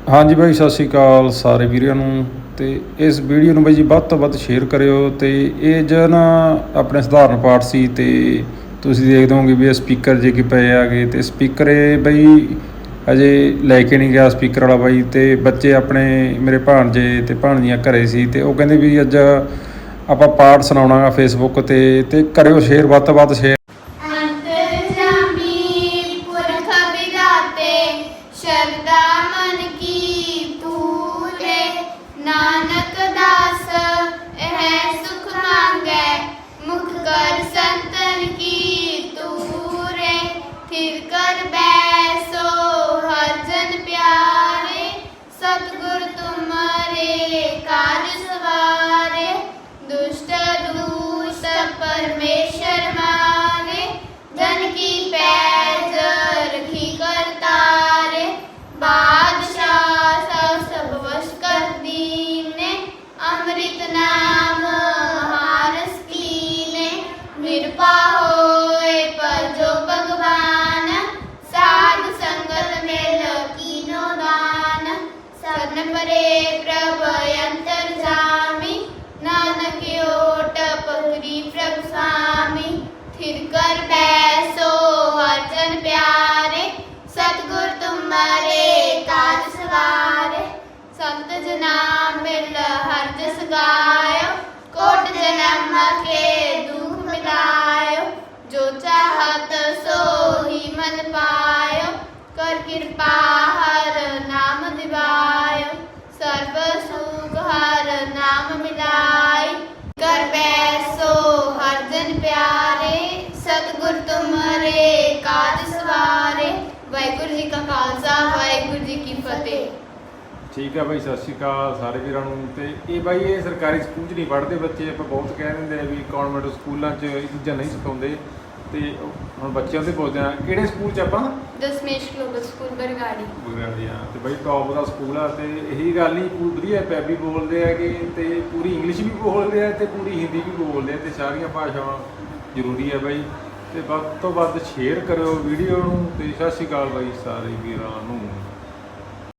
ਹਾਂਜੀ ਬਾਈ, ਸਤਿ ਸ਼੍ਰੀ ਅਕਾਲ ਸਾਰੇ ਵੀਰਾਂ ਨੂੰ ਤੇ ਇਸ ਵੀਡੀਓ ਨੂੰ ਬਾਈ ਜੀ ਵੱਧ ਤੋਂ ਵੱਧ ਸ਼ੇਅਰ ਕਰਿਓ ਤੇ ਇਹ ਜੋ ਨਾ ਆਪਣੇ ਸਧਾਰਨ ਪਾਠ ਸੀ ਤੇ ਤੁਸੀਂ ਦੇਖਦੇ ਹੋਗੇ ਵੀ ਇਹ ਸਪੀਕਰ ਜੇ ਕਿ ਪਏ ਆਗੇ ਤੇ ਸਪੀਕਰ ਇਹ ਬਾਈ ਅਜੇ ਲੈ ਕੇ ਨਹੀਂ ਗਿਆ ਸਪੀਕਰ ਵਾਲਾ ਬਾਈ ਤੇ ਬੱਚੇ ਆਪਣੇ ਮੇਰੇ ਭਾਣਜੇ ਤੇ ਭਾਣਜੀਆਂ ਘਰੇ ਸੀ ਤੇ ਉਹ ਕਹਿੰਦੇ ਵੀ ਅੱਜ ਆਪਾਂ ਪਾਠ ਸੁਣਾਉਣਾਗਾ ਫੇਸਬੁੱਕ ਤੇ ਤੇ ਕਰਿਓ ਸ਼ੇਅਰ ਵੱਧ ਤੋਂ ਵੱਧ ਸ਼ੇਅਰ ਸ਼ਰਦਾ ਮਨ ਕੀ ਪੂਰੇ ਨਾਨਕ ਦਾਸ, ਇਹ ਸੁਖ ਮੰਗੈ, ਮੁਖ ਕਰ ਸੰਤਨ ਕੀ ਤੂਰੇ ਫਿਰ ਕਰ ਬੈਸੋ ਹਰ ਜਨ ਪਿਆਰੇ, ਸਤਿਗੁਰ ਤੁਮਰੇ ਕਾਜ ਸਵਾਰੇ, ਦੁਸ਼ਟ ਦੂਸ਼ਟ ਪਰਮੇਸ਼ਰ ਸਰਨ ਪਰੇ ਪ੍ਰਭ ਅੰਤਰ ਜਾਮੀ ਨਾਨਕ ਓਟ ਪਕਰੀ ਪ੍ਰਭ ਸਾਮੀ ਥਿਰ ਕਰ ਬੈਸੋ ਹਰ ਜਨ ਪਿਆਰੇ ਸਤਿਗੁਰ ਤੁਮਾਰੇ ਕਾਜ ਸਵਾਰੇ ਸੰਤ ਜਨਾ ਮਿਲ ਹਰ ਜਸ ਗਾਇਓ ਕੋਟ ਜਨਮ ਕੇ ਦੁਖ ਮਿਲਾਇਓ ਜੋ ਚਾਹਤ ਸੋ ਹੀ ਮਨ ਪਾਇਓ ਕਰ ਕਿਰਪਾ ਸਤਿਗੁਰ ਤੁਮਰੇ ਕਾਜ ਸਵਾਰੇ। ਵਾਹਿਗੁਰੂ ਜੀ ਕਾ ਖਾਲਸਾ ਵਾਹਿਗੁਰੂ ਜੀ ਕੀ ਫਤਿਹ। ਠੀਕ ਹੈ ਬਾਈ ਸਤਿ ਸ਼੍ਰੀ ਅਕਾਲ ਸਾਰੇ ਵੀਰਾਂ ਨੂੰ। ਤੇ ਇਹ ਬਾਈ ਇਹ ਸਰਕਾਰੀ ਸਕੂਲ 'ਚ ਨਹੀਂ ਪੜ੍ਹਦੇ ਬੱਚੇ। ਆਪਾਂ ਬਹੁਤ ਕਹਿ ਦਿੰਦੇ ਆ ਵੀ ਕਨਵੈਂਟ ਸਕੂਲਾਂ 'ਚ ਇਹ ਚੀਜ਼ਾਂ ਨਹੀਂ ਸਿਖਾਉਂਦੇ। ਤੇ ਹੁਣ ਬੱਚਿਆਂ ਤੇ ਪੁੱਛਦੇ ਆ ਕਿਹੜੇ ਸਕੂਲ 'ਚ ਆਪਾਂ? Dashmesh global school Bargari. ਬੁਗਰਾੜੀ ਆ ਤੇ ਬਾਈ ਟੌਪ ਦਾ ਸਕੂਲ ਆ। ਤੇ ਇਹੀ ਗੱਲ ਹੀ ਪੂਰੀ ਵਧੀਆ ਬੋਲਦੇ ਹੈਗੇ ਤੇ ਪੂਰੀ ਇੰਗਲਿਸ਼ ਵੀ ਬੋਲਦੇ ਆ ਤੇ ਪੂਰੀ ਹਿੰਦੀ ਵੀ ਬੋਲਦੇ ਆ। ਤੇ ਸਾਰੀਆਂ ਭਾਸ਼ਾਵਾਂ ਜ਼ਰੂਰੀ ਹੈ ਬਾਈ। ਤੇ ਵੱਧ ਤੋਂ ਵੱਧ ਸ਼ੇਅਰ ਕਰਿਓ ਵੀਡੀਓ ਨੂੰ ਤੇ ਸਤਿ ਸ਼੍ਰੀ ਅਕਾਲ ਬਾਈ ਸਾਰੇ ਵੀਰਾਂ ਨੂੰ।